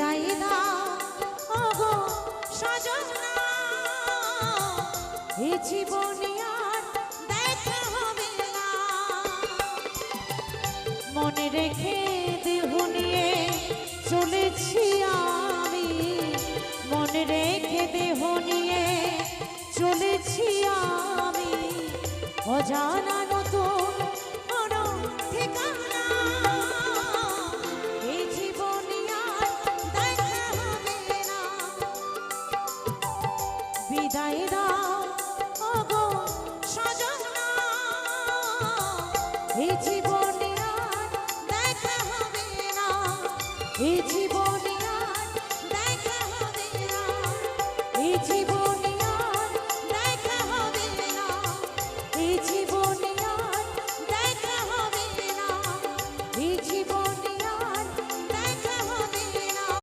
বিদায় দাও ওগো মনে রেখে দেহ নিয়ে চলেছি আমি। মনে রেখে দেহ নিয়ে চলেছি আমি। অজানা বিদায় দাও। ওগো সজন এই জীবনে আর দেখা হবে না। এই জীবনে আর দেখা হবে না। এই জীবনে আর দেখা হবে না। এই জীবন